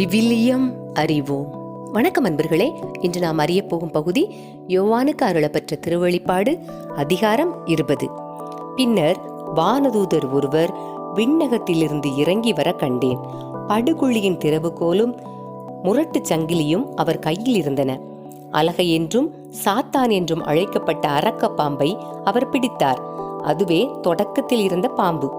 விவிலியம் அறிவோம். வணக்கம் அன்பர்களே இன்று நாம் அறிய போகும் பகுதி யோவானுக்கு அருளப்பெற்ற திருவழிப்பாடு அதிகாரம் இருபது. பின்னர் வானதூதர் ஒருவர் விண்ணகத்திலிருந்து இறங்கி வர கண்டேன். படுகுழியின் திறவுகோலும் முரட்டுச் சங்கிலியும் அவர் கையில் இருந்தன. அலகை என்றும் சாத்தான் என்றும் அழைக்கப்பட்ட அரக்க பாம்பை அவர் பிடித்தார். அதுவே தொடக்கத்தில் இருந்த பாம்பு.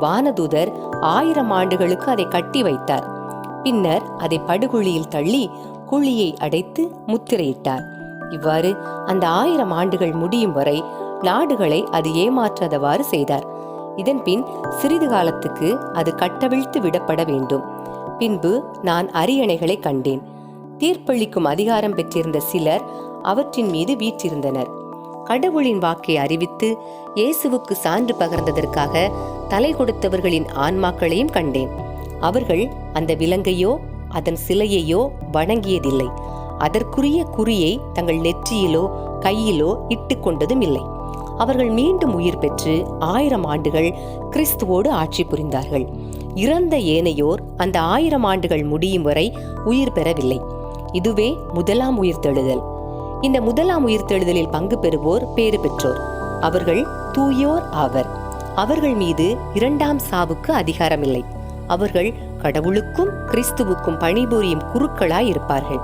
வானதூதர் ஆயிரம் ஆண்டுகளுக்கு அதை கட்டி வைத்தார். பின்னர் அதை படுகுழியில் தள்ளி குழியை அடைத்து முத்திரையிட்டார். இவ்வாறு அந்த ஆயிரம் ஆண்டுகள் முடியும் வரை நாடுகளை அது ஏமாற்றாதவாறு செய்தார். இதன்பின் சிறிது காலத்துக்கு அது கட்டவிழ்த்து விடப்பட வேண்டும். பின்பு நான் அரியணைகளை கண்டேன். தீர்ப்பளிக்கும் அதிகாரம் பெற்றிருந்த சிலர் அவற்றின் மீது வீற்றிருந்தனர். கடவுளின் வாக்கை அறிவித்து இயேசுவுக்கு சான்று பகர்ந்ததற்காக தலை கொடுத்தவர்களின் ஆன்மாக்களையும் கண்டேன். அவர்கள் அந்த விலங்கையோ அதன் சிலையையோ வணங்கியதில்லை. அதற்குரிய குறியை தங்கள் நெற்றியிலோ கையிலோ இட்டுக் கொண்டதும் இல்லை அவர்கள் மீண்டும் உயிர் பெற்று ஆயிரம் ஆண்டுகள் கிறிஸ்துவோடு ஆட்சி புரிந்தார்கள். இறந்த ஏனையோர் அந்த ஆயிரம் ஆண்டுகள் முடியும் வரை உயிர் பெறவில்லை. இதுவே முதலாம் உயிர்த்தெழுதல். இந்த முதலாம் உயிர்த்தெழுதலில் பங்கு பெறுவோர் பேறு பெற்றோர். அவர்கள் தூயோர் ஆவர். அவர்கள் மீது இரண்டாம் சாவுக்கு அதிகாரமில்லை. அவர்கள் கடவுளுக்கும் கிறிஸ்துவுக்கும் பணிபுரியும் குருக்களாய் இருப்பார்கள்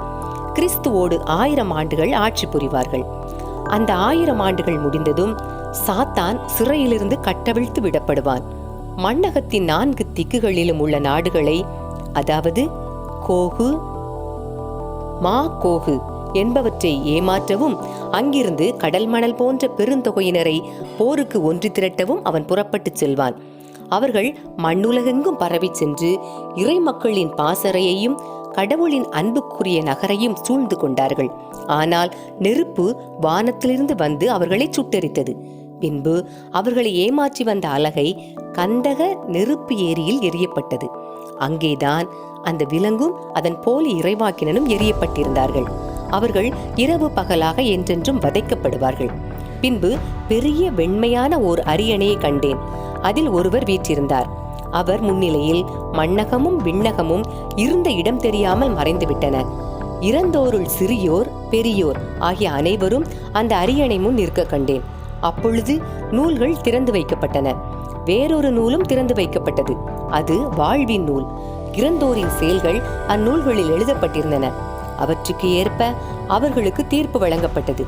கிறிஸ்துவோடு ஆயிரம் ஆண்டுகள் ஆட்சி புரிவார்கள். அந்த ஆயிரம் ஆண்டுகள் முடிந்ததும் சாத்தான் சிறையிலிருந்து கட்டவிழ்த்து விடப்படுவான். மண்ணகத்தின் நான்கு திக்குகளிலும் உள்ள நாடுகளை அதாவது கோகு மா கோகு என்பவற்றை ஏமாற்றவும் அங்கிருந்து கடல் மணல் போன்ற பெருந்தொகையினரை போருக்கு ஒன்று திரட்டவும் அவன் புறப்பட்டுச் செல்வான். அவர்கள் மண்ணுலகெங்கும் பரவிச் சென்று இறை மக்களின் பாசறையையும் கடவுளின் அன்புக்குரிய நகரையும் சூழ்ந்து கொண்டார்கள். ஆனால் நெருப்பு வானத்திலிருந்து வந்து அவர்களை சுட்டெரித்தது. பின்பு அவர்களை ஏமாற்றி வந்த அலகை கந்தக நெருப்பு ஏரியில் எரியப்பட்டது அங்கேதான் அந்த விலங்கும் அதன் போலி இறைவாக்கினனும் எரியப்பட்டிருந்தார்கள் அவர்கள் இரவு பகலாக என்றென்றும் வதைக்கப்படுவார்கள். பின்பு பெரிய வெண்மையான ஓர் அரியணையை கண்டேன். அதில் ஒருவர் வீற்றிருந்தார். அவர் முன்னிலையில் மண்ணகமும் விண்ணகமும் இருந்த இடம் தெரியாமல் மறைந்துவிட்டன. இறந்தோருள் சிறியோர் பெரியோர் ஆகிய அனைவரும் அந்த அரியணை முன் நிற்க கண்டேன். அப்பொழுது நூல்கள் திறந்து வைக்கப்பட்டன. வேறொரு நூலும் திறந்து வைக்கப்பட்டது. அது வாழ்வின் நூல். இறந்தோரின் செயல்கள் அந்நூல்களில் எழுதப்பட்டிருந்தன. அவற்றுக்கு ஏற்ப அவர்களுக்கு தீர்ப்பு வழங்கப்பட்டது.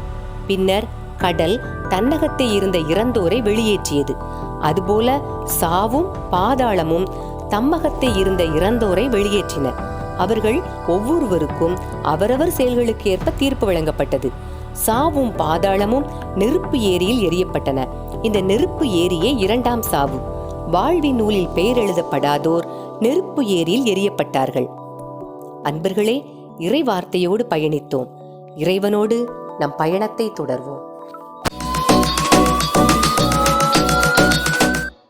பின்னர் கடல் தன்னகத்தே இருந்த இறந்தோரை வெளியேற்றியது. அதுபோல சாவும் பாதாளமும் தம்மகத்தே இருந்த இறந்தோரை வெளியேற்றின. அவர்கள் ஒவ்வொருவருக்கும் அவரவர் செயல்களுக்கு ஏற்ப தீர்ப்பு வழங்கப்பட்டது. சாவும் பாதாளமும் நெருப்பு ஏரியில் எரியப்பட்டன. இந்த நெருப்பு ஏரியே இரண்டாம் சாவு. வாழ்வின் நூலில் பெயர் எழுதப்படாதோர் நெருப்பு ஏரியில் எரியப்பட்டார்கள். அன்பர்களே இறை வார்த்தையோடு பயணித்தோம். இறைவனோடு நம் பயணத்தை தொடர்வோம்.